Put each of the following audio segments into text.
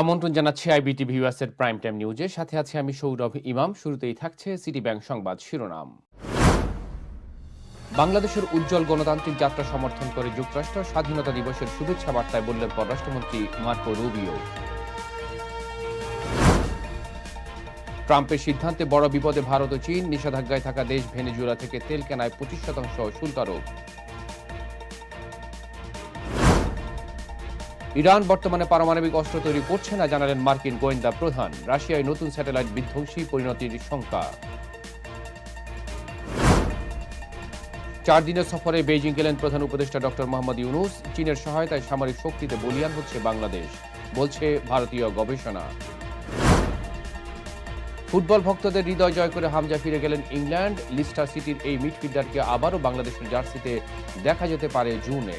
আমন্ত্রণ জানাচ্ছি আইবিটিভি ইউএসের প্রাইম টাইম নিউজে সাথে আছে আমি সৌরভ ইমাম। শুরুতেই থাকছে সিটি ব্যাংক সংবাদ শিরোনাম। বাংলাদেশের উজ্জ্বল গণতান্ত্রিক যাত্রা সমর্থন করে যুক্তরাষ্ট্র স্বাধীনতা দিবসের শুভেচ্ছা বার্তায় বললেন পররাষ্ট্রমন্ত্রী মার্কো রুবিও। ট্রাম্পের সিদ্ধান্তে বড় বিপদে ভারত ও চীন। নিষেধাজ্ঞায় থাকা দেশ ভেনেজুয়েলা থেকে তেল কেনায় পঁচিশ শতাংশ শুল্ক আরোপ ইরান বর্তমানে পারমাণবিক অস্ত্র তৈরি করছে না, জানালেন মার্কিন গোয়েন্দা প্রধান। রাশিয়ায় নতুন স্যাটেলাইট বিধ্বংসী পরিণতির শঙ্কা। চার দিনের সফরে বেইজিং গেলেন প্রধান উপদেষ্টা ডক্টর মোহাম্মদ ইউনুস। চীনের সহায়তায় সামরিক শক্তিতে বলিয়ান হচ্ছে বাংলাদেশ, বলছে ভারতীয় গবেষণা। ফুটবল ভক্তদের হৃদয় জয় করে হামজা ফিরে গেলেন ইংল্যান্ড। লিস্টার সিটির এই মিডফিল্ডারকে আবারও বাংলাদেশের জার্সিতে দেখা যেতে পারে জুনে।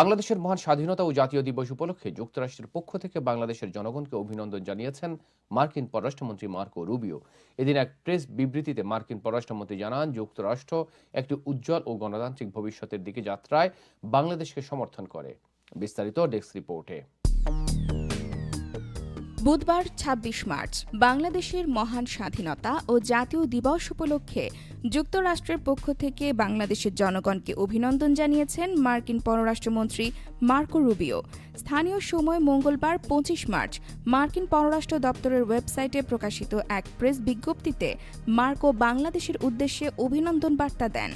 বাংলাদেশের মহান স্বাধীনতা ও জাতীয় দিবস উপলক্ষে যুক্তরাষ্ট্রের পক্ষ থেকে বাংলাদেশের জনগণকে অভিনন্দন জানিয়েছেন মার্কিন পররাষ্ট্রমন্ত্রী মার্কো রুবিও। এদিন এক প্রেস বিবৃতিতে মার্কিন পররাষ্ট্রমন্ত্রী জানান, যুক্তরাষ্ট্র একটি উজ্জ্বল ও গণতান্ত্রিক ভবিষ্যতের দিকে যাত্রায় বাংলাদেশকে সমর্থন করে। বিস্তারিত ডেস্ক রিপোর্টে। বুধবার ২৬ মার্চ, বাংলাদেশের মহান স্বাধীনতা ও জাতীয় দিবস উপলক্ষে যুক্তরাষ্ট্রের পক্ষ থেকে বাংলাদেশের জনগণকে অভিনন্দন জানিয়েছেন মার্কিন পররাষ্ট্রমন্ত্রী মার্কো রুবিও। স্থানীয় সময় মঙ্গলবার পঁচিশ মার্চ, মার্কিন পররাষ্ট্র দপ্তরের ওয়েবসাইটে প্রকাশিত এক প্রেস বিজ্ঞপ্তিতে মার্কো বাংলাদেশের উদ্দেশ্যে অভিনন্দন বার্তা দেন।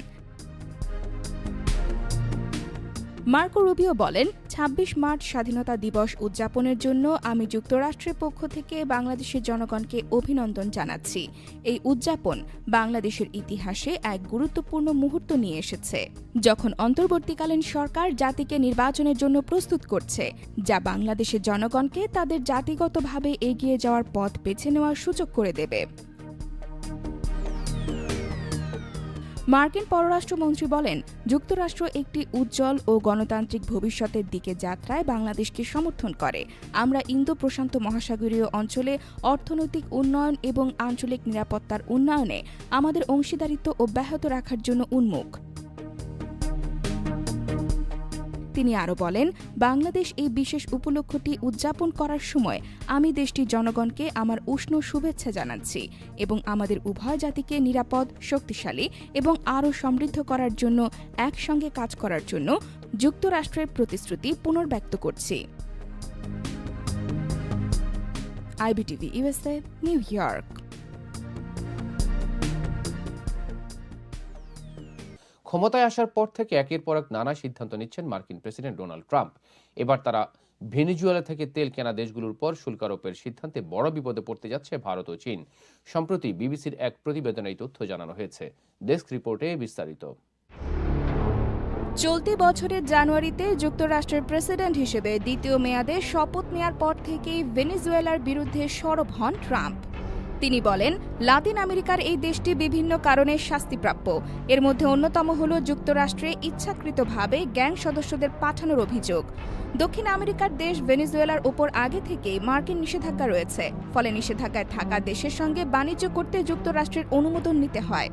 মার্কো রুবিও বলেন ২৬ মার্চ স্বাধীনতা দিবস উদযাপনের জন্য আমি যুক্তরাষ্ট্রের পক্ষ থেকে বাংলাদেশের জনগণকে অভিনন্দন জানাচ্ছি। এই উদযাপন বাংলাদেশের ইতিহাসে এক গুরুত্বপূর্ণ মুহূর্ত নিয়ে এসেছে। যখন অন্তর্বর্তীকালীন সরকার জাতিকে নির্বাচনের জন্য প্রস্তুত করছে, যা বাংলাদেশের জনগণকে তাদের জাতিগতভাবে এগিয়ে যাওয়ার পথ বেছে নেওয়ার সুযোগ করে দেবে। মার্কিন পররাষ্ট্রমন্ত্রী বলেন, যুক্তরাষ্ট্র একটি উজ্জ্বল ও গণতান্ত্রিক ভবিষ্যতের দিকে যাত্রায় বাংলাদেশকে সমর্থন করে। আমরা ইন্দো প্রশান্ত মহাসাগরীয় অঞ্চলে অর্থনৈতিক উন্নয়ন এবং আঞ্চলিক নিরাপত্তার উন্নয়নে আমাদের অংশীদারিত্ব অব্যাহত রাখার জন্য উন্মুখ। তিনি আরও বলেন, বাংলাদেশ এই বিশেষ উপলক্ষটি উদযাপন করার সময় আমি দেশটির জনগণকে আমার উষ্ণ শুভেচ্ছা জানাচ্ছি এবং আমাদের উভয় জাতিকে নিরাপদ, শক্তিশালী এবং আরও সমৃদ্ধ করার জন্য একসঙ্গে কাজ করার জন্য যুক্তরাষ্ট্রের প্রতিশ্রুতি পুনর্ব্যক্ত করছি। IBTV USA New York. ক্ষমতায় আসার পর থেকে একের পর এক নানা সিদ্ধান্ত নিচ্ছেন মার্কিন প্রেসিডেন্ট ডোনাল্ড ট্রাম্প। এবার তারা ভেনিজুয়েলা থেকে তেল কেনা দেশগুলোর পর শুল্ক আরোপের সিদ্ধান্তে বড় বিপদে পড়তে যাচ্ছে ভারত ও চীন, সম্প্রতি বিবিসির এক প্রতিবেদনে এই তথ্য জানানো হয়েছে। ডেস্ক রিপোর্টে বিস্তারিত। চলতি বছরের জানুয়ারিতে যুক্তরাষ্ট্রের প্রেসিডেন্ট হিসেবে দ্বিতীয় মেয়াদে শপথ নেয়ার পর থেকেই ভেনিজুয়েলার বিরুদ্ধে সরব হন ট্রাম্প। তিনি বলেন, লাতিন আমেরিকার এই দেশটি বিভিন্ন কারণে শাস্তিপ্রাপ্য এর মধ্যে অন্যতম হল যুক্তরাষ্ট্রে ইচ্ছাকৃতভাবে গ্যাং সদস্যদের পাঠানোর অভিযোগ। দক্ষিণ আমেরিকার দেশ ভেনিজুয়েলার ওপর আগে থেকেই মার্কিন নিষেধাজ্ঞা রয়েছে। ফলে নিষেধাজ্ঞায় থাকা দেশের সঙ্গে বাণিজ্য করতে যুক্তরাষ্ট্রের অনুমোদন নিতে হয়।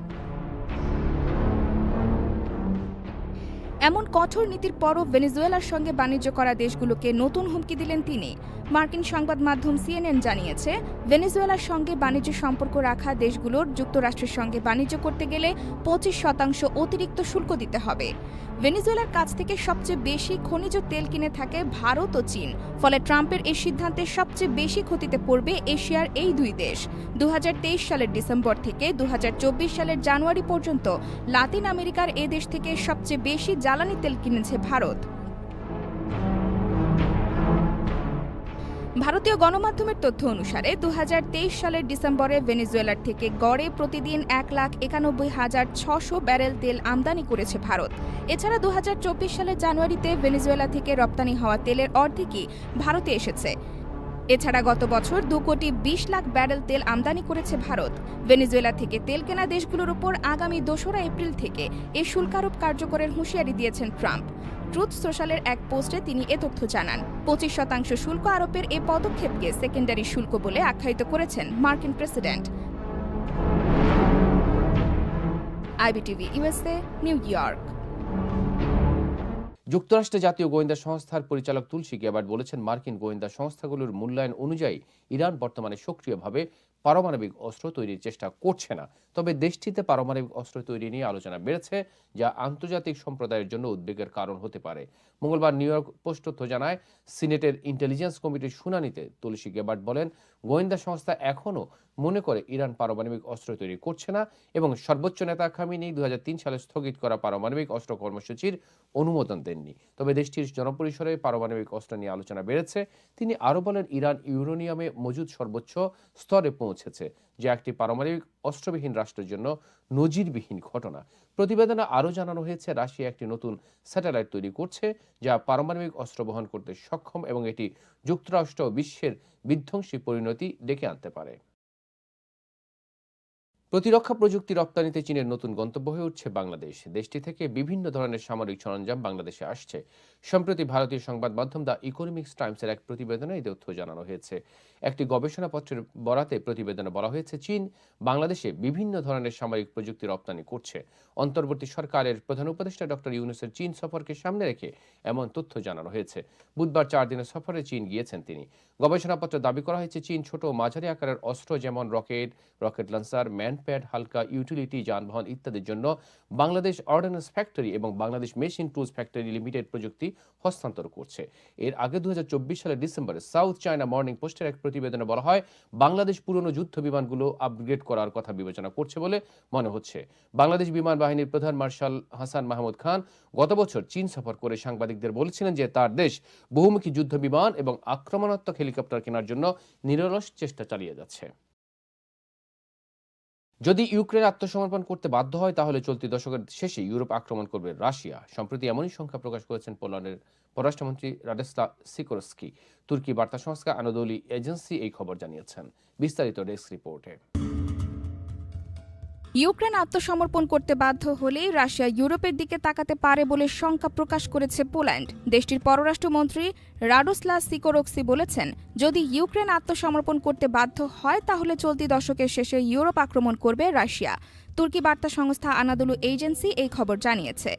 এমন কঠোর নীতির পরও ভেনেজুয়েলার সঙ্গে বাণিজ্য করা দেশগুলোকে নতুন হুমকি দিলেন তিনি। মার্কিন সংবাদ মাধ্যম সিএনএন জানিয়েছে, ভেনেজুয়েলার সঙ্গে বাণিজ্য সম্পর্ক রাখা দেশগুলোর যুক্তরাষ্ট্রের সঙ্গে বাণিজ্য করতে গেলে পঁচিশ শতাংশ অতিরিক্ত শুল্ক দিতে হবে। ভেনেজুয়েলার কাছ থেকে সবচেয়ে বেশি খনিজ তেল কিনে থাকে ভারত ও চীন। ফলে ট্রাম্পের এই সিদ্ধান্তে সবচেয়ে বেশি ক্ষতিতে পড়বে এশিয়ার এই দুই দেশ। দু হাজার তেইশ সালের ডিসেম্বর থেকে দু হাজার চব্বিশ সালের জানুয়ারি পর্যন্ত লাতিন আমেরিকার এ দেশ থেকে সবচেয়ে বেশি জ্বালানি তেল কিনেছে ভারত। ভারতীয় গণমাধ্যমের তথ্য অনুসারে দুহাজার তেইশ সালের ডিসেম্বরে ভেনেজুয়েলার থেকে গড়ে প্রতিদিন এক লাখ একানব্বই হাজার ছশো ব্যারেল তেল আমদানি করেছে ভারত। এছাড়া দুহাজার চব্বিশ সালের জানুয়ারিতে ভেনেজুয়েলা থেকে রপ্তানি হওয়া তেলের অর্ধেকই ভারতে এসেছে। এছাড়া গত বছর দু কোটি বিশ লাখ ব্যারেল তেল আমদানি করেছে ভারত। ভেনেজুয়েলা থেকে তেল কেনা দেশগুলোর উপর আগামী দোসরা এপ্রিল থেকে এ শুল্ক আরোপ কার্যকরের হুঁশিয়ারি দিয়েছেন ট্রাম্প। ট্রুথ সোশ্যালের এক পোস্টে তিনি এ তথ্য জানান। পঁচিশ শতাংশ শুল্ক আরোপের এ পদক্ষেপকে সেকেন্ডারি শুল্ক বলে আখ্যায়িত করেছেন মার্কিন president. IBTV USA New York যুক্তরাষ্ট্রের জাতীয় গোয়েন্দা সংস্থার পরিচালক তুলসী গ্যাবার্ট বলেছেন, মার্কিন গোয়েন্দা সংস্থাগুলোর মূল্যায়ন অনুযায়ী ইরান বর্তমানে সক্রিয়ভাবে পারমাণবিক অস্ত্র তৈরির চেষ্টা করছে না। তবে দেশটিতে পারমাণবিক অস্ত্র তৈরি নিয়ে আলোচনা বেড়েছে, যা আন্তর্জাতিক সম্প্রদায়ের জন্য উদ্বেগের কারণ হতে পারে। মঙ্গলবার নিউ ইয়র্ক পোস্ট তথ্য জানায়, সিনেটের ইন্টেলিজেন্স কমিটির শুনানিতে তুলসী গেবার্ট বলেন, গোয়েন্দা সংস্থা এখনও মনে করে ইরান পারমাণবিক অস্ত্র তৈরি করছে না এবং সর্বোচ্চ নেতা খামিনি দু সালে স্থগিত করা পারমাণবিক অস্ত্র কর্মসূচির অনুমোদন দেননি। তবে দেশটির জনপরিসরে পারমাণবিক অস্ত্র নিয়ে আলোচনা বেড়েছে। তিনি আরও বলেন, ইরান ইউরোনিয়ামে মজুদ সর্বোচ্চ স্তরে পৌঁছেছে। যা একটি পারমাণবিক অস্ত্রবিহীন রাষ্ট্রের জন্য নজিরবিহীন ঘটনা। প্রতিবেদনে আরও জানানো হয়েছে, রাশিয়া একটি নতুন স্যাটেলাইট তৈরি করছে যা পারমাণবিক অস্ত্র বহন করতে সক্ষম এবং এটি যুক্তরাষ্ট্র বিশ্বের বিধ্বংসী পরিণতি ডেকে আনতে পারে। প্রতিরক্ষা প্রযুক্তি রপ্তানিতে চীনের নতুন গন্তব্য হয়ে উঠছে বাংলাদেশ। দেশটি থেকে বিভিন্ন ধরনের সামরিক সরঞ্জাম বাংলাদেশে আসছে। সম্প্রতি ভারতীয় সংবাদ মাধ্যম দ্য ইকোনমিক্স টাইমসের এক প্রতিবেদনে এই তথ্য জানানো হয়েছে। একটি গবেষণাপত্রের বরাতে প্রতিবেদনে বলা হয়েছে, চীন বাংলাদেশে বিভিন্ন ধরনের সামরিক প্রযুক্তি রপ্তানি করছে। অন্তর্বর্তী সরকারের প্রধান উপদেষ্টা ডক্টর ইউনুসের চীন সফরকে সামনে রেখে এমন তথ্য জানানো হয়েছে। বুধবার চার দিনের সফরে চীন গিয়েছেন তিনি। গবেষণাপত্রে দাবি করা হয়েছে, চীন ছোট মাঝারি আকারের অস্ত্র যেমন রকেট রকেট লঞ্চার, ম্যানপ্যাড, হালকা ইউটিলিটি, যানবাহন ইত্যাদির জন্য বাংলাদেশ অর্ডিন্যান্স ফ্যাক্টরি এবং Bangladesh machine tools factory limited প্রযুক্তি হস্তান্তর করছে। এর আগে দু সালের ডিসেম্বরে সাউথ চায়না মর্নিং পোস্টের এক প্রতিবেদনে বলা হয়, বাংলাদেশ পুরনো যুদ্ধ বিমানগুলো আপগ্রেড করার কথা বিবেচনা করছে বলে মনে হচ্ছে। বাংলাদেশ বিমান বাহিনীর প্রধান মার্শাল হাসান মাহমুদ খান গত বছর চীন সফর করে সাংবাদিকদের বলেছিলেন যে তার দেশ বহুমুখী যুদ্ধ বিমান এবং আক্রমণাত্মক হেলিকপ্টার কেনার জন্য নিরলস চেষ্টা চালিয়ে যাচ্ছে। যদি ইউক্রেন আত্মসমর্পণ করতে বাধ্য হয়, তাহলে চলতি দশকের শেষে ইউরোপ আক্রমণ করবে রাশিয়া। সম্প্রতি এমনই সংখ্যা প্রকাশ করেছেন পোল্যান্ডের পররাষ্ট্রমন্ত্রী রাডেস্লা সিকোরস্কি। তুর্কি বার্তা সংস্থা আনাদোলি এজেন্সি এই খবর জানিয়েছেন। বিস্তারিত ডেস্ক রিপোর্টে। ইউক্রেন আত্মসমর্পণ করতে বাধ্য হলেই রাশিয়া ইউরোপের দিকে তাকাতে পারে বলে শঙ্কা প্রকাশ করেছে পোল্যান্ড। দেশটির পররাষ্ট্রমন্ত্রী রাডোসলা সিকোরক্সি বলেছেন, যদি ইউক্রেন আত্মসমর্পণ করতে বাধ্য হয়, তাহলে চলতি দশকের শেষে ইউরোপ আক্রমণ করবে রাশিয়া। তুর্কি বার্তা সংস্থা আনাদুলু এজেন্সি এই খবর জানিয়েছে।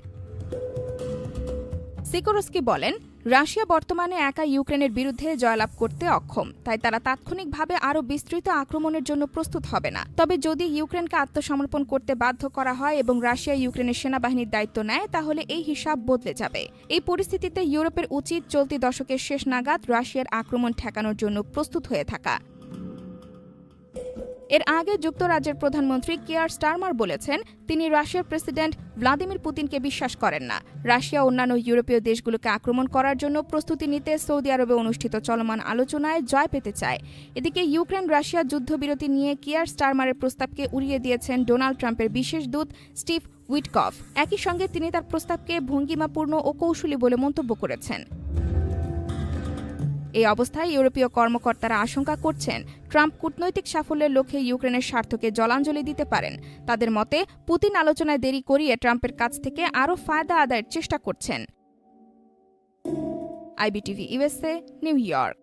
সিকোরস্কি বলেন রাশিয়া বর্তমানে একা ইউক্রেনের বিরুদ্ধে জয়লাভ করতে অক্ষম, তাই তারা তাৎক্ষণিকভাবে আরও বিস্তৃত আক্রমণের জন্য প্রস্তুত হবে না। তবে যদি ইউক্রেনকে আত্মসমর্পণ করতে বাধ্য করা হয় এবং রাশিয়া ইউক্রেনের সেনাবাহিনীর দায়িত্ব নেয়, তাহলে এই হিসাব বদলে যাবে। এই পরিস্থিতিতে ইউরোপের উচিত চলতি দশকের শেষ নাগাদ রাশিয়ার আক্রমণ ঠেকানোর জন্য প্রস্তুত হয়ে থাকা। এর আগে যুক্তরাজ্যের প্রধানমন্ত্রী কেয়ার স্টারমার বলেছেন, তিনি রাশিয়ার প্রেসিডেন্ট ভ্লাদিমির পুতিনকে বিশ্বাস করেন না। রাশিয়া অন্যান্য ইউরোপীয় দেশগুলোকে আক্রমণ করার জন্য প্রস্তুতি নিতে সৌদি আরবে অনুষ্ঠিত চলমান আলোচনায় জয় পেতে চায়। এদিকে ইউক্রেন রাশিয়া যুদ্ধবিরতি নিয়ে কিয়ার স্টারমারের প্রস্তাবকে উড়িয়ে দিয়েছেন ডোনাল্ড ট্রাম্পের বিশেষ দূত স্টিভ উইটকফ। একই সঙ্গে তিনি তার প্রস্তাবকে ভঙ্গিমাপূর্ণ ও কৌশলী বলে মন্তব্য করেছেন। এই অবস্থায় ইউরোপীয় কর্মকর্তারা আশঙ্কা করছেন, ট্রাম্প কূটনৈতিক সাফল্যের লক্ষ্যে ইউক্রেনের স্বার্থকে জলাঞ্জলি দিতে পারেন। তাদের মতে, পুতিন আলোচনায় দেরি করিয়ে ট্রাম্পের কাছ থেকে আরও ফায়দা আদায়ের চেষ্টা করছেন। IBTV USA New York.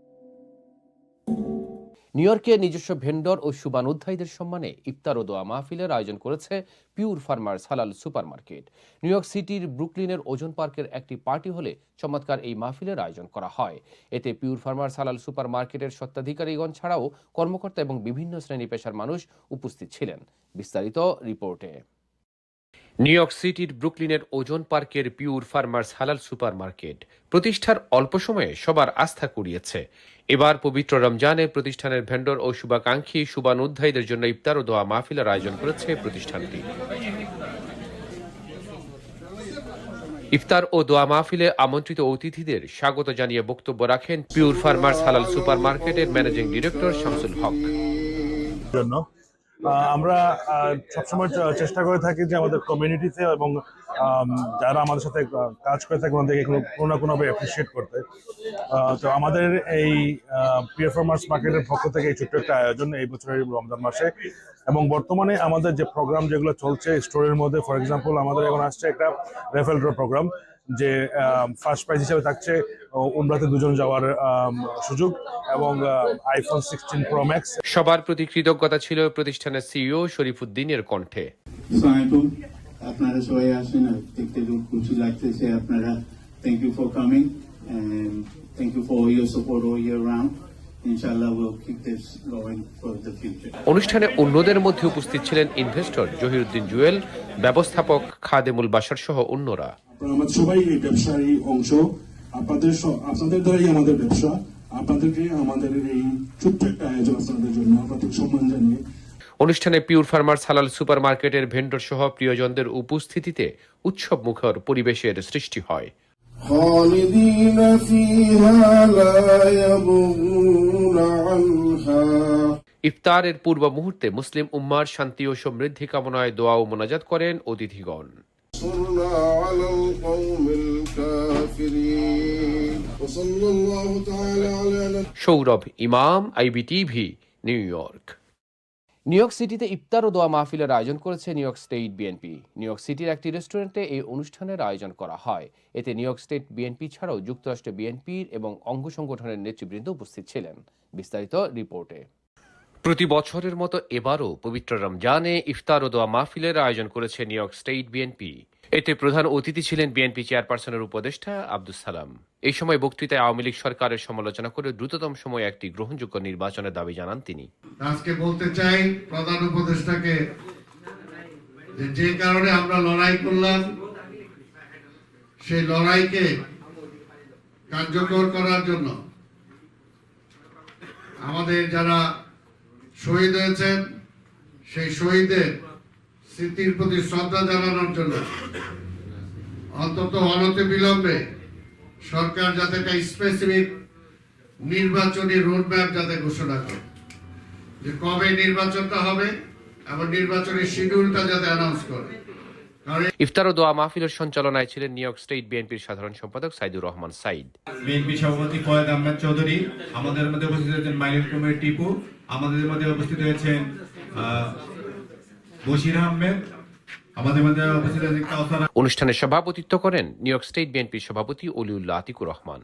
New ইয়র্কে নিজস্ব ভেন্ডর ও সুবান শুভানুধ্যায়ীদের সম্মানে ইফতার ও দোয়া মাহফিলের আয়োজন করেছে pure farmers halal supermarket. New York সিটির ব্রুকলিনের ওজন পার্কের একটি পার্টি হলে চমৎকার এই মাহফিলের আয়োজন করা হয়। এতে পিউর ফার্মার্স হালাল সুপারমার্কেটের স্বত্বাধিকারীগণ ছাড়াও কর্মকর্তা এবং বিভিন্ন শ্রেণি পেশার মানুষ উপস্থিত ছিলেন। বিস্তারিত রিপোর্টে। নিউ ইয়র্ক সিটির ব্রুকলিনের ওজন পার্কের Pure Farmers Halal Super Market প্রতিষ্ঠার অল্প সময়ে সবার আস্থা কুড়িয়েছে। এবার পবিত্র রমজানে প্রতিষ্ঠানের ভেন্ডর ও শুভাকাঙ্ক্ষী শুভানুধ্যায়ীদের জন্য ইফতার ও দোয়া মাহফিলের আয়োজন করেছে প্রতিষ্ঠানটি। ইফতার ও দোয়া মাহফিলে আমন্ত্রিত অতিথিদের স্বাগত জানিয়ে বক্তব্য রাখেন পিউর ফার্মার্স হালাল সুপার মার্কেটের ম্যানেজিং ডিরেক্টর শামসুল হক। আমরা সবসময় চেষ্টা করে থাকি যে আমাদের কমিউনিটিতে এবং যারা আমাদের সাথে কাজ করে থাকে ওনাদেরকে কোনো কোনো না কোনোভাবে অ্যাপ্রিসিয়েট করতে। তো আমাদের এই পিয়ার ফার্মার্স মার্কেটের পক্ষ থেকে এই ছোট্ট একটা আয়োজন এই বছরের রমজান মাসে। এবং বর্তমানে আমাদের যে প্রোগ্রাম যেগুলো চলছে স্টোরের মধ্যে ফর এক্সাম্পল আমাদের এখন আসছে একটা রেফেল ড্র প্রোগ্রাম যে ফার্স্ট প্রাইজ হিসেবে থাকছে উমরাতে দুজন যাওয়ার সুযোগ এবং আইফোন সিক্সটিন প্রো ম্যাক্স সবার প্রতি কৃতজ্ঞতা ছিল প্রতিষ্ঠানের সিইও শরীফুদ্দিনের কণ্ঠে। আপনারা সবাই আসেন দেখতে খুব খুশি লাগতেছে আপনারা। Thank you for coming thank you for this going for the future অনুষ্ঠানে অন্যদের মধ্যে উপস্থিত ছিলেন ইনভেস্টর জহিরুদ্দিন জুয়েল ব্যবস্থাপক খাদেমুল বাসার সহ অন্যরা। আমাদের সবাই এই ব্যবসার এই অংশ। আপনাদের আপনাদের দ্বারাই আমাদের ব্যবসা। আপনাদেরকে আমাদের এই ছোট্ট একটা আয়োজন আপনাদের জন্য আপনাদের সম্মান জানিয়ে। অনুষ্ঠানে পিওর ফার্মার্স হালাল সুপার মার্কেটের ভেন্ডর সহ প্রিয়জনদের উপস্থিতিতে উৎসব মুখর পরিবেশের সৃষ্টি হয়। ইফতারের পূর্ব মুহূর্তে মুসলিম উম্মার শান্তি ও সমৃদ্ধি কামনায় দোয়া ও মোনাজাত করেন অতিথিগণ। انصرنا على القوم الكافرين وصلى الله تعالى على نبينا Sourav Imam IBTV New York New York সিটিতে ইফতার ও দোয়া মাহফিলের আয়োজন করেছে New York state BNP New York সিটির একটি রেস্টুরেন্টে এই অনুষ্ঠানের আয়োজন করা হয় এতে নিউ ইয়র্ক স্টেট বিএনপি ছাড়াও যুক্তরাষ্ট্র বিএনপির এবং অঙ্গ সংগঠনের নেতৃবৃন্দ উপস্থিত ছিলেন বিস্তারিত রিপোর্টে প্রতি বছরের মতো এবারও পবিত্র রমজানে ইফতার ও দোয়া মাহফিলের আয়োজন করেছে নিউ ইয়র্ক স্টেট বিএনপি এতে প্রধান অতিথি ছিলেন বিএনপি চেয়ারপারসনের উপদেষ্টা আব্দুল সালাম। এই সময় বক্তৃতায় আওয়ামী লীগ সরকারের সমালোচনা করে দ্রুততম সময়ে একটি গ্রহণযোগ্য নির্বাচনের দাবি জানান তিনি। আজকে বলতে চাই, প্রধান উপদেষ্টাকে যে কারণে আমরা লড়াই করলাম, সেই লড়াইকে কার্যকর করার জন্য আমাদের যারা শহীদ হয়েছেন, সেই শহীদের স্মৃতির প্রতি শ্রদ্ধা জানানোর জন্য। অন্তত অনতি বিলম্বে সরকার যাতে একটা স্পেসিফিক নির্বাচনী রোডম্যাপ যাতে ঘোষণা করে যে কবে নির্বাচনটা হবে এবং নির্বাচনের শিডিউলটা যাতে অ্যানাউন্স করে। ইফতার ও দোয়া মাহফিলের সঞ্চালনায় ছিলেন নিউ ইয়র্ক স্টেট বিএনপির সাধারণ সম্পাদক সাইদুর রহমান সাইদ। বিএনপি সভাপতি ফয়েদ আহমেদ চৌধুরী আমাদের মধ্যে উপস্থিত হয়েছেন মাইনুল কুমার টিপু আমাদের মধ্যে উপস্থিত হয়েছেন আহ, বশির আহমেদ অনুষ্ঠানে সভাপতিত্ব করেন নিউ ইয়র্ক স্টেট বিএনপির সভাপতি অলিউল্লাহ আতিকুর রহমান।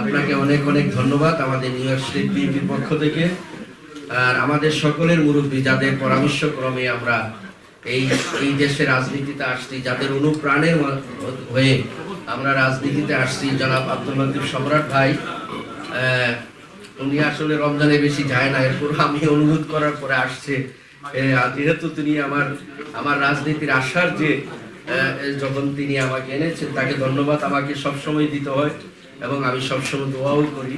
আপনাকে অনেক অনেক ধন্যবাদ আমাদের নিউ ইয়র্ক স্টেট বিএনপির পক্ষ থেকে। আর আমাদের সকলের মুরব্বী যাদের পরামর্শ ক্রমে আমরা এই এই দেশের রাজনীতিতে আসছি যাদের অনুপ্রাণের হয়ে আমরা রাজনীতিতে আসছি জনাব আব্দুল লতিফ সম্রাট ভাই আহ, উনি আসলে রমজানে বেশি যায় না এরপর আমি অনুরোধ করার পরে আসছে। যেহেতু তিনি আমার আমার রাজনীতির আশার যে যখন তিনি আমাকে এনেছেন তাকে ধন্যবাদ আমাকে সবসময় দিতে হয় এবং আমি সবসময় দোয়াও করি।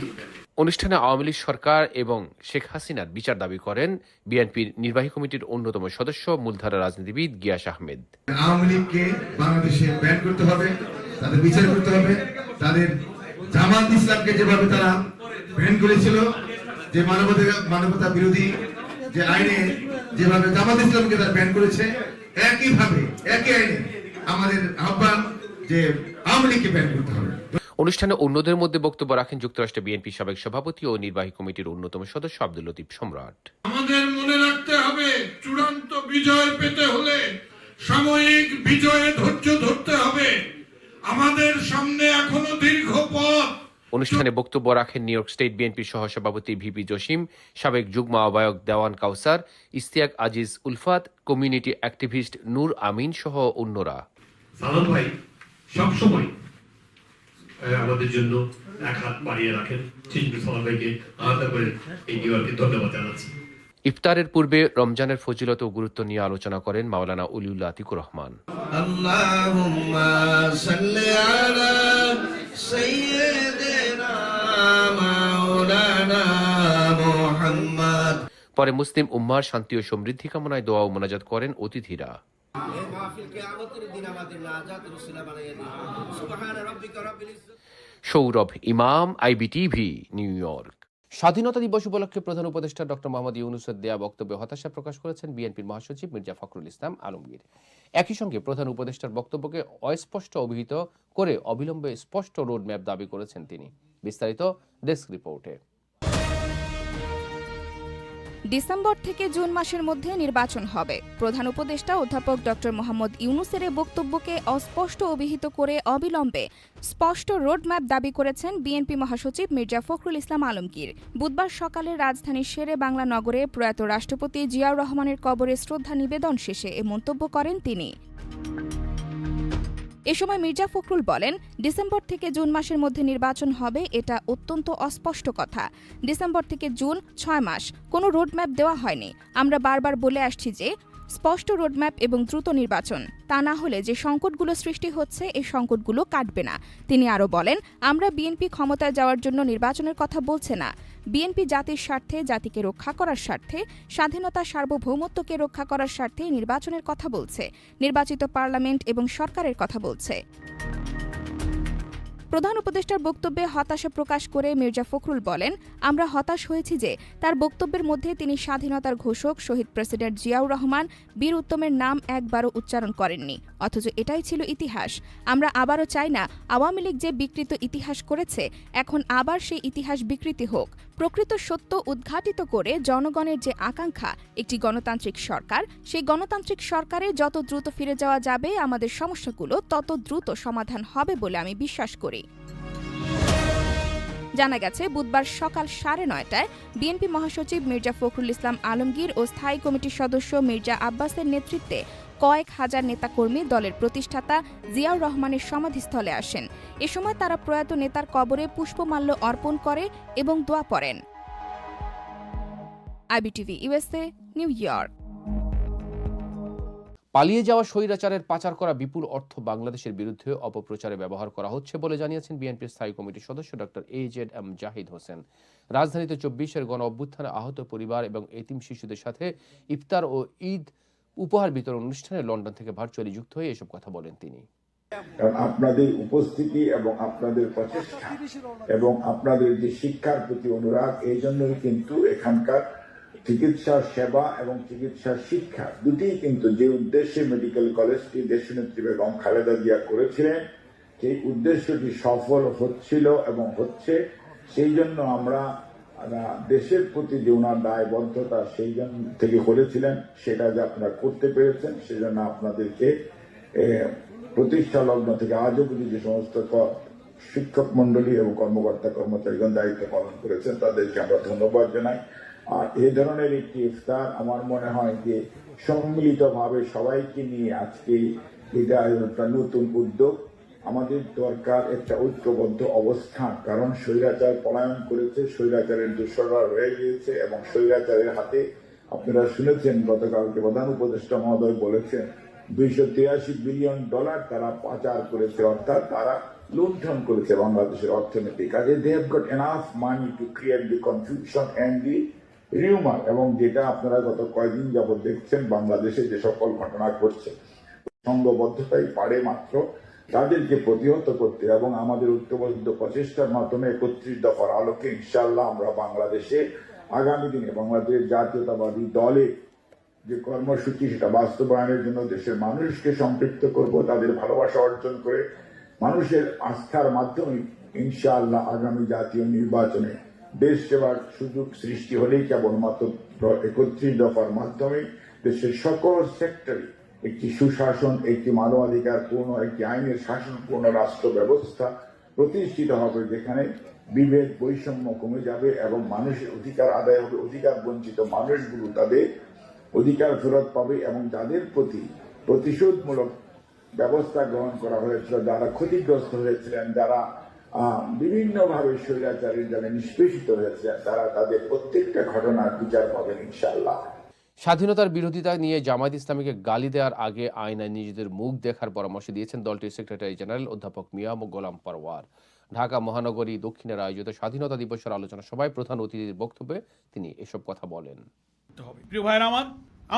অনুষ্ঠানে আওয়ামী লীগ সরকার এবং শেখ হাসিনার বিচার দাবি করেন বিএনপির নির্বাহী কমিটির অন্যতম সদস্য মূলধারা রাজনীতিবিদ গিয়াস আহমেদ। আওয়ামী লীগকে বাংলাদেশে ব্যান করতে হবে তাদের বিচার করতে হবে তাদের জামাত ইসলামকে যেভাবে তারা ব্যান করেছিল যে মানবতা মানবতা বিরোধী যে আইনে যেভাবে জামাত ইসলামকে তারা ব্যান করেছে একইভাবে একই আইনে আমাদের আহ্বান যে আওয়ামী লীগকে ব্যান করতে হবে। অনুষ্ঠানে অন্যদের মধ্যে বক্তব্য রাখেন যুক্তরাষ্ট্র বিএনপি সাবেক সভাপতি ও নির্বাহী কমিটির অন্যতম সদস্য আব্দুল লতিফ সম্রাট। আমাদের মনে রাখতে হবে চূড়ান্ত বিজয় পেতে হলে সাময়িক বিজয়ে ধৈর্য ধরতে হবে। আমাদের সামনে এখনও দীর্ঘ পথ। অনুষ্ঠানে বক্তব্য রাখেন নিউ ইয়র্ক স্টেট বিএনপির সহসভাপতি ভিপি জসিম সাবেক যুগ্ম আহ্বায়ক দেওয়ান কাউসার ইস্তিয়াক আজিজ উলফাত কমিউনিটি অ্যাক্টিভিস্ট নূর আমিন সহ অন্যরা। আমাদের জন্য এক হাত বাড়িয়ে রাখেন। সালাম ভাইকে আলাদা করে এই নিউ ইয়র্কে ধন্যবাদ জানাচ্ছি। ইফতারের পূর্বে রমজানের ফজিলত ও গুরুত্ব নিয়ে আলোচনা করেন মাওলানা উলিউল্লাহ আতিকুর রহমান। আল্লাহুম্মা সাল্লি আলা সাইয়্যিদ পরে মুসলিম উম্মার শান্তি ও সমৃদ্ধি কামনায় দোয়া ও মোনাজাত করেন অতিথিরা। Sourav Imam IBTV New York. স্বাধীনতা দিবস উপলক্ষে প্রধান উপদেষ্টা ডক্টর মোহাম্মদ ইউনুসের দেয়া বক্তব্যে হতাশা প্রকাশ করেছেন বিএনপির মহাসচিব মির্জা ফখরুল ইসলাম আলমগীর। একই সঙ্গে প্রধান উপদেষ্টার বক্তব্যকে অস্পষ্ট অভিহিত করে অবিলম্বে স্পষ্ট রোডম্যাপ দাবি করেছেন তিনি। বিস্তারিত ডেস্ক রিপোর্টে। ডিসেম্বর থেকে জুন মাসের মধ্যে নির্বাচন হবে। প্রধান উপদেষ্টা অধ্যাপক ড. মোহাম্মদ ইউনুসের বক্তব্যকে অস্পষ্ট অভিহিত করে অবিলম্বে স্পষ্ট রোডম্যাপ দাবি করেছেন বিএনপি মহাসচিব মির্জা ফখরুল ইসলাম আলমগীর। বুধবার সকালে রাজধানীর শেরে বাংলা নগরে প্রয়াত রাষ্ট্রপতি জিয়াউর রহমানের কবরে শ্রদ্ধা নিবেদন শেষে এ মন্তব্য করেন তিনি। এ সময় মির্জা ফখরুল বলেন, ডিসেম্বর থেকে জুন মাসের মধ্যে নির্বাচন হবে, এটা অত্যন্ত অস্পষ্ট কথা। ডিসেম্বর থেকে জুন ছয় মাস, কোনো রোডম্যাপ দেওয়া হয়নি। আমরা বারবার বলে আসছি যে স্পষ্ট রোডম্যাপ এবং দ্রুত নির্বাচন। তা না হলে যে সংকটগুলো সৃষ্টি হচ্ছে এই সংকটগুলো কাটবে না। তিনি আরও বলেন, আমরা বিএনপি ক্ষমতায় যাওয়ার জন্য নির্বাচনের কথা বলছে না। বিএনপি জাতির স্বার্থে, জাতিকে রক্ষা করার স্বার্থে, স্বাধীনতা, সার্বভৌমত্বকে রক্ষা করার স্বার্থে নির্বাচনের কথা বলছে। নির্বাচিত পার্লামেন্ট এবং সরকারের কথা বলছে। প্রধান উপদেষ্টার বক্তব্যে হতাশা প্রকাশ করে মির্জা ফখরুল বলেন, আমরা হতাশ হয়েছি যে তার বক্তব্যের মধ্যে তিনি স্বাধীনতার ঘোষক, শহীদ প্রেসিডেন্ট জিয়াউর রহমান, বীর উত্তমের নাম একবারও উচ্চারণ করেননি। অথচ এটাই ছিল ইতিহাস। আমরা আবারও চাই না, আওয়ামী লীগ যে বিকৃত ইতিহাস করেছে, এখন আবার সেই ইতিহাস বিকৃতি হোক। প্রকৃত সত্য উদ্ঘাটিত করে জনগণের যে আকাঙ্ক্ষা একটি গণতান্ত্রিক সরকার, সেই গণতান্ত্রিক সরকারে যত দ্রুত ফিরে যাওয়া যাবে, আমাদের সমস্যাগুলো তত দ্রুত সমাধান হবে বলে আমি বিশ্বাস করি। জানা গেছে, বুধবার সকাল সাড়ে নয়টায় বিএনপি মহাসচিব মির্জা ফখরুল ইসলাম আলমগীর ও স্থায়ী কমিটির সদস্য মির্জা আব্বাসের নেতৃত্বে কয়েক হাজার নেতাকর্মী দলের প্রতিষ্ঠাতা জিয়াউর রহমানের সমাধিস্থলে আসেন। এ সময় তারা প্রয়াত নেতার কবরে পুষ্পমাল্য অর্পণ করে এবং দোয়া পড়েন। IBTV USA, New York. পালিয়ে যাওয়া স্বৈরাচারের পাচার করা বিপুল অর্থ বাংলাদেশের বিরুদ্ধে অপপ্রচারে ব্যবহার করা হচ্ছে বলে জানিয়েছেন বিএনপির স্থায়ী কমিটির সদস্য doctor A Z M Zahid Hossain. রাজধানীতে চব্বিশের গণ অভ্যুত্থানে আহত পরিবার এবং এতিম শিশুদের সাথে ইফতার ও ঈদ উপহার বিতরণ অনুষ্ঠানে লন্ডন থেকে ভার্চুয়ালি যুক্ত হয়ে এসব কথা বলেন তিনি। কারণ আপনাদের উপস্থিতি এবং আপনাদের প্রচেষ্টা এবং আপনাদের যে শিক্ষার প্রতি অনুরাগ, এই জন্যই কিন্তু এখানকার চিকিৎসা সেবা এবং চিকিৎসা শিক্ষা দুটিই কিন্তু যে উদ্দেশ্যে মেডিকেল কলেজটি দেশ দেশনেত্রী বেগম খালেদা জিয়া করেছিলেন, সেই উদ্দেশ্যটি সফল হচ্ছিল এবং হচ্ছে। সেই জন্য আমরা দেশের প্রতি যে ওনার দায়বদ্ধতা সেই থেকে করেছিলেন, সেটা যে আপনারা করতে পেরেছেন, সেজন্য আপনাদেরকে প্রতিষ্ঠা লগ্ন থেকে আজও অবধি যে সমস্ত শিক্ষক মন্ডলী এবং কর্মকর্তা কর্মচারীগণ দায়িত্ব পালন করেছেন, তাদেরকে আমরা ধন্যবাদ জানাই। আর এ ধরনের একটি ইফতার আমার মনে হয় যে সম্মিলিতভাবে সবাইকে নিয়ে আজকে এটা একটা নতুন উদ্যোগ। আমাদের দরকার একটা ঐক্যবদ্ধ অবস্থান, কারণ স্বৈরাচার পলায়ন করেছে, স্বৈরাচারের দোসররা রয়ে গিয়েছে এবং স্বৈরাচারের হাতে আপনারা শুনেছেন, গতকালকে প্রধান উপদেষ্টা মহোদয় বলেছেন, দুইশো তিরাশি বিলিয়ন ডলার তারা পাচার করেছে, অর্থাৎ তারা লুণ্ঠন করেছে বাংলাদেশের অর্থনীতি। কাজে they have got enough money to create the confusion and the rumour এবং যেটা আপনারা গত কয়েকদিন যাবৎ দেখছেন, বাংলাদেশে যে সকল ঘটনা ঘটছে সংঘবদ্ধতাই পারে মাত্র। তাদেরকে প্রতিহত করতে এবং আমাদের ঐক্যবদ্ধ প্রচেষ্টার মাধ্যমে একত্রিশ দফার আলোকে ইনশাল্লাহ আমরা বাংলাদেশে আগামী দিনে বাংলাদেশ জাতীয়তাবাদী দলে যে কর্মসূচি সেটা বাস্তবায়নের জন্য দেশের মানুষকে সম্পৃক্ত করব, তাদের ভালোবাসা অর্জন করে মানুষের আস্থার মাধ্যমে ইনশাআল্লাহ আগামী জাতীয় নির্বাচনে দেশ সেবার সুযোগ সৃষ্টি হলেই কেবলমাত্র একত্রিশ দফার মাধ্যমে দেশের সকল সেক্টরে একটি সুশাসন, একটি মানবাধিকার পূর্ণ, একটি আইনের শাসনপূর্ণ রাষ্ট্র ব্যবস্থা প্রতিষ্ঠিত হবে যেখানে বিভেদ বৈষম্য কমে যাবে এবং মানুষের অধিকার আদায় হবে, অধিকার বঞ্চিত মানুষগুলো তাদের অধিকার ফেরত পাবে এবং যাদের প্রতি প্রতিশোধমূলক ব্যবস্থা গ্রহণ করা হয়েছিল, যারা ক্ষতিগ্রস্ত হয়েছিলেন, যারা বিভিন্নভাবে স্বৈরাচারীর যারা নিষ্পেষিত হয়েছিলেন, তারা তাদের প্রত্যেকটা ঘটনার বিচার পাবেন ইনশাল্লাহ স্বাধীনতার বিরোধিতা নিয়ে জামায়াত ইসলামীকে গালি দেওয়ার আগে আয়নায় নিজেদের মুখ দেখার পরামর্শ দিয়েছেন দলটির সেক্রেটারি জেনারেল অধ্যাপক মিয়াম গোলাম পারওয়ার। ঢাকা মহানগরী দক্ষিণের আয়োজিত স্বাধীনতা দিবসের আলোচনা সভায় প্রধান অতিথির বক্তব্যে তিনি এসব কথা বলেন। প্রিয় ভাইয়ের আমার,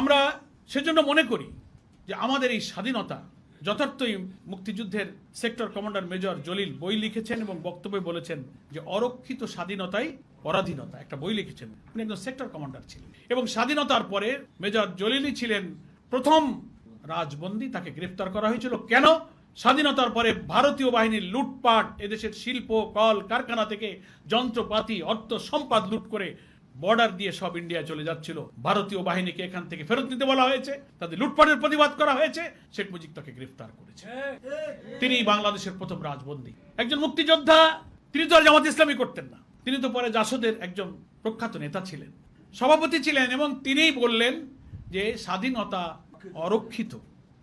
আমরা সেজন্য মনে করি যে আমাদের এই স্বাধীনতা যথার্থই মুক্তিযুদ্ধের সেক্টর কমান্ডার মেজর জলিল বই লিখেছেন এবং বক্তব্যে বলেছেন যে অরক্ষিত স্বাধীনতাই পরাধীনতা। একটা বই লিখেছেন। উনি একজন সেক্টর কমান্ডার ছিলেন। এবং স্বাধীনতার পরে মেজর জলিলই ছিলেন প্রথম রাজবন্দী। তাকে গ্রেফতার করা হয়েছিল। কেন? স্বাধীনতার পরে ভারতীয় বাহিনীর লুটপাট, এদেশের শিল্প, কল, কারখানা থেকে যন্ত্রপাতি, অর্থ সম্পদ লুট করে বর্ডার দিয়ে সব ইন্ডিয়া চলে যাচ্ছিল। ভারতীয় বাহিনীকে এখান থেকে ফেরত নিতে বলা হয়েছে। তাদের লুটপাটের প্রতিবাদ করা হয়েছে। শেখ মুজিব তাকে গ্রেফতার করেছে। তিনি বাংলাদেশের প্রথম রাজবন্দী। একজন মুক্তিযোদ্ধা, তিনি তো আর জামাত ইসলামী করতেন না। তিনি তো পরে জাসদের একজন প্রখ্যাত নেতা ছিলেন। সভাপতি ছিলেন এবং তিনিই বললেন যে স্বাধীনতা অরক্ষিত।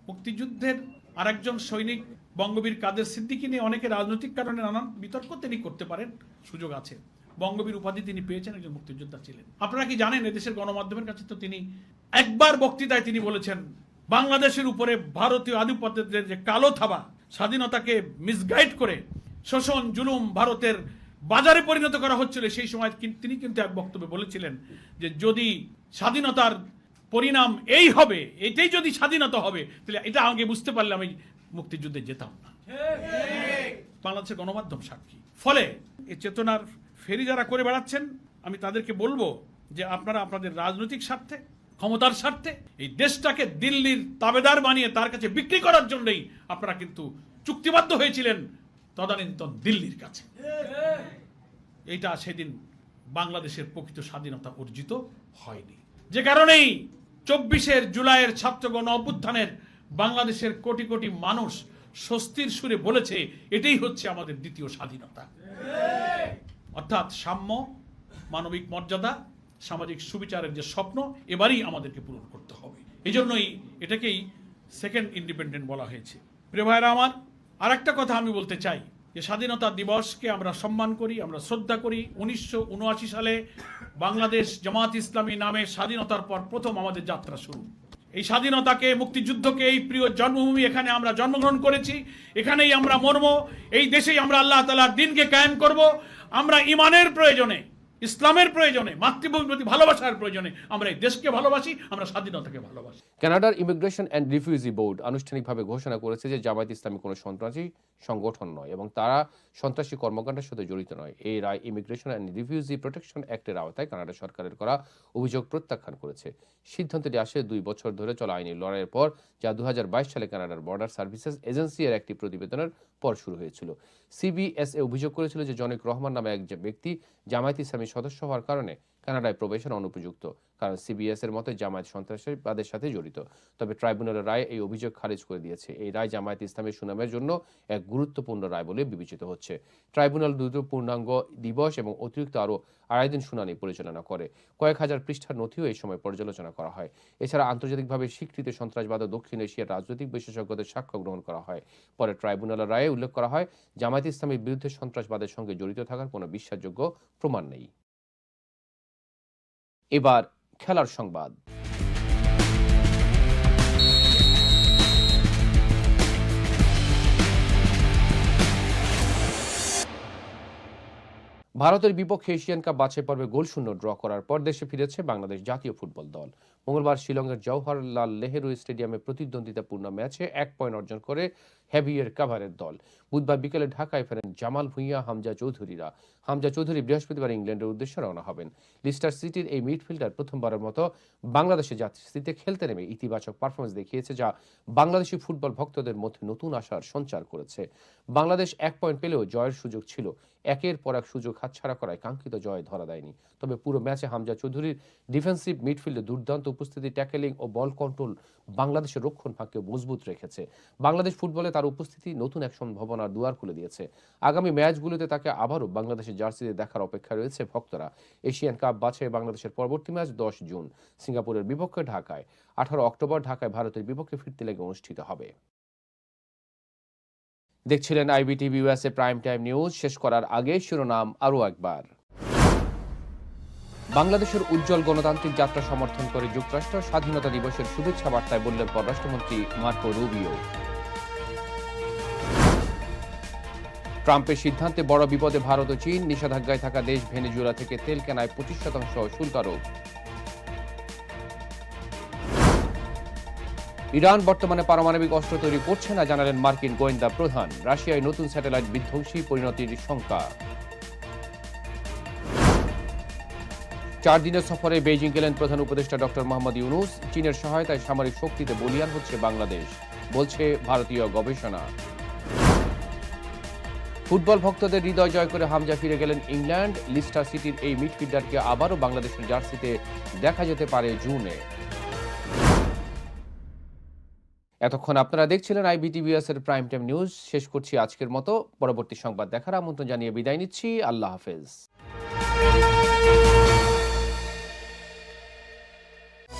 মুক্তিযুদ্ধের আরেকজন সৈনিক বঙ্গবীর কাদের সিদ্দিকী নিয়ে অনেকে রাজনৈতিক কারণে নানান বিতর্ক তিনি করতে পারেন। সুযোগ আছে। বঙ্গবীর উপাধি তিনি পেয়েছেন একজন মুক্তিযোদ্ধা ছিলেন। আপনারা কি জানেন এদেশের গণমাধ্যমের কাছে তো তিনি একবার বক্তৃতায় তিনি বলেছেন বাংলাদেশের উপরে ভারতীয় আধিপত্যের যে কালো থাবা স্বাধীনতাকে মিসগাইড করে শোষণ জুলুম ভারতের বাজারে পরিণত করা হচ্ছিল সেই সময় তিনি কিন্তু এক বক্তব্যে বলেছিলেন যে যদি স্বাধীনতার পরিণাম এই হবে এটাই যদি স্বাধীনতা হবে তাহলে এটা আগে বুঝতে পারলে আমি মুক্তিযুদ্ধে যেতাম না। বাংলাদেশের গণমাধ্যম সাক্ষী। ফলে এই চেতনার ফেরি যারা করে বেড়াচ্ছেন, আমি তাদেরকে বলব যে আপনারা আপনাদের রাজনৈতিক স্বার্থে, ক্ষমতার স্বার্থে এই দেশটাকে দিল্লির তাবেদার বানিয়ে তার কাছে বিক্রি করার জন্যই আপনারা কিন্তু চুক্তিবদ্ধ হয়েছিলেন তদানীন্তন দিল্লির কাছে। এইটা সেদিন বাংলাদেশের প্রকৃত স্বাধীনতা অর্জিত হয়নি। যে কারণেই চব্বিশের জুলাইয়ের ছাত্রগণ অভ্যুত্থানের বাংলাদেশের কোটি কোটি মানুষ স্বস্তির সুরে বলেছে, এটাই হচ্ছে আমাদের দ্বিতীয় স্বাধীনতা। অর্থাৎ সাম্য, মানবিক মর্যাদা, সামাজিক সুবিচারের যে স্বপ্ন, এবারই আমাদেরকে পূরণ করতে হবে। এই জন্যই এটাকেই সেকেন্ড ইন্ডিপেন্ডেন্ট বলা হয়েছে। প্রিয় ভাইরা আমার আর একটা কথা আমি বলতে চাই, যে স্বাধীনতা দিবসকে আমরা সম্মান করি, আমরা শ্রদ্ধা করি। উনিশশো উনআশি সালে বাংলাদেশ জামাত ইসলামী নামে স্বাধীনতার পর প্রথম আমাদের যাত্রা শুরু। এই স্বাধীনতাকে, মুক্তিযুদ্ধকে, এই প্রিয় জন্মভূমি এখানে আমরা জন্মগ্রহণ করেছি। এখানেই আমরা মরব, এই দেশেই আমরা আল্লাহ তালার দিনকে কায়েম করব। আমরা ইমানের প্রয়োজনে, ইসলামের প্রয়োজনে, মাতৃভূমির প্রতি ভালোবাসার প্রয়োজনে আমরা এই দেশকে ভালোবাসি, আমরা স্বাধীনতাকে ভালোবাসি। কানাডার ইমিগ্রেশন অ্যান্ড রিফিউজি বোর্ড আনুষ্ঠানিকভাবে ঘোষণা করেছে যে জামায়াত ইসলামী কোনো সন্ত্রাসী সংগঠন নয় এবং তারা সন্ত্রাসী কর্মকাণ্ডের সাথে জড়িত নয়। এই রায় ইমিগ্রেশন অ্যান্ড রিফিউজি প্রোটেকশন অ্যাক্টের আওতায় কানাডা সরকারের করা অভিযোগ প্রত্যাখ্যান করেছে। সিদ্ধান্তটি আসে দুই বছর ধরে চলা আইনি লড়াইয়ের পর, যা দু হাজার বাইশ সালে কানাডার বর্ডার সার্ভিসেস এজেন্সি এর একটি প্রতিবেদনের পর শুরু হয়েছিল। সিবিএসএ অভিযোগ করেছিল যে জনিক রহমান নামে এক ব্যক্তি জামায়াত ইসলামী সদস্য হওয়ার কারণে কানাডায় প্রবেশের অনুপযুক্ত, কারণ সিবিএস এর মতে জামায়াত সন্ত্রাসবাদের সাথে জড়িত। তবে ট্রাইব্যুনালের রায় এই অভিযোগ খারিজ করে দিয়েছে। এই রায় জামায়াত ইসলামের সুনামের জন্য এক গুরুত্বপূর্ণ রায় বলে বিবেচিত হচ্ছে। ট্রাইব্যুনাল দ্রুত পূর্ণাঙ্গ দিবস এবং অতিরিক্ত আরও আড়াই দিন শুনানি পরিচালনা করে। কয়েক হাজার পৃষ্ঠার নথিও এই সময় পর্যালোচনা করা হয়। এছাড়া আন্তর্জাতিকভাবে স্বীকৃত সন্ত্রাসবাদ ও দক্ষিণ এশিয়ার রাজনৈতিক বিশেষজ্ঞদের সাক্ষ্য গ্রহণ করা হয়। পরে ট্রাইব্যুনালের রায়ে উল্লেখ করা হয়, জামায়াত ইসলামের বিরুদ্ধে সন্ত্রাসবাদের সঙ্গে জড়িত থাকার কোনো বিশ্বাসযোগ্য প্রমাণ নেই। এবার খেলার সংবাদ। ভারতের বিপক্ষে এশিয়ান কাপ বাছাই পর্বে গোলশূন্য ড্র করার পর দেশে ফিরেছে বাংলাদেশ জাতীয় ফুটবল দল। মঙ্গলবার শিলংয়ের জওহরলাল নেহেরু স্টেডিয়ামে প্রতিদ্বন্দ্বিতাপূর্ণ ম্যাচে এক পয়েন্ট অর্জন করে হ্যাভিয়ার কাভারের দল। বুধবার বিকেলে ঢাকায় ফেরেন জামাল ভুঁইয়া, হামজা চৌধুরীরা। হামজা চৌধুরী বৃহস্পতিবার ইংল্যান্ডের উদ্দেশ্যে রওনা হবেন। লিস্টার সিটির এই মিডফিল্ডার প্রথমবারের মতো বাংলাদেশের জাতীয় খেলতে নেমে ইতিবাচক পারফরমেন্স দেখিয়েছে, যা বাংলাদেশি ফুটবল ভক্তদের মধ্যে নতুন আশার সঞ্চার করেছে। বাংলাদেশ এক পয়েন্ট পেলেও জয়ের সুযোগ ছিল। একের পর এক সুযোগ হাতছাড়া করায় কাঙ্ক্ষিত জয় ধরা দেয়নি। তবে পুরো ম্যাচে হামজা চৌধুরীর ডিফেন্সিভ মিডফিল্ডে দুর্দান্ত উপস্থিতি ট্যাকেলিং ও বল কন্ট্রোল বাংলাদেশের রক্ষণ ভাগকে মজবুত রেখেছে। বাংলাদেশ ফুটবলে তার উপস্থিতি নতুন এক সম্ভাবনার দুয়ার খুলে দিয়েছে। আগামী ম্যাচগুলোতে তাকে আবারও বাংলাদেশের জার্সিতে দেখার অপেক্ষা রয়েছে ভক্তরা। এশিয়ান কাপ বাছাই বাংলাদেশের পরবর্তী ম্যাচ দশ জুন, সিঙ্গাপুরের বিপক্ষে ঢাকায়। আঠারো অক্টোবর ঢাকায় ভারতের বিপক্ষে ফিরতে লেগে অনুষ্ঠিত হবে। দেখছিলেন IBTV USA prime time news. শেষ করার আগে শিরোনাম আরও একবার। বাংলাদেশের উজ্জ্বল গণতান্ত্রিক যাত্রা সমর্থন করে যুক্তরাষ্ট্র স্বাধীনতা দিবসের শুভেচ্ছা বার্তায় বললেন পররাষ্ট্রমন্ত্রী মার্কো রুবিও। ট্রাম্পের সিদ্ধান্তে বড় বিপদে ভারত ও চীন, নিষেধাজ্ঞায় থাকা দেশ ভেনেজুয়েলা থেকে তেল কেনায় পঁচিশ শতাংশ শুল্ক আরোপ। ইরান বর্তমানে পারমাণবিক অস্ত্র তৈরি করছে না, জানালেন মার্কিন গোয়েন্দা প্রধান। রাশিয়ায় নতুন স্যাটেলাইট বিধ্বংসী পরিণতির শঙ্কা। চার দিনের সফরে বেইজিং গেলেন প্রধান উপদেষ্টা ডক্টর মোহাম্মদ ইউনুস। চীনের সহায়তায় সামরিক শক্তিতে বলিয়ান হচ্ছে বাংলাদেশ, বলছে ভারতীয় গবেষণা। ফুটবল ভক্তদের হৃদয় জয় করে হামজা ফিরে গেলেন ইংল্যান্ড। লিস্টার সিটির এই মিডফিল্ডারকে আবারও বাংলাদেশের জার্সিতে দেখা যেতে পারে জুনে। এতক্ষণ আপনারা দেখছিলেন আইবিটিভিএস এর প্রাইম টাইম নিউজ। শেষ করছি আজকের মতো। পরবর্তী সংবাদ দেখার আমন্ত্রণ জানিয়ে বিদায় নিচ্ছি। আল্লাহ হাফেজ।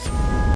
you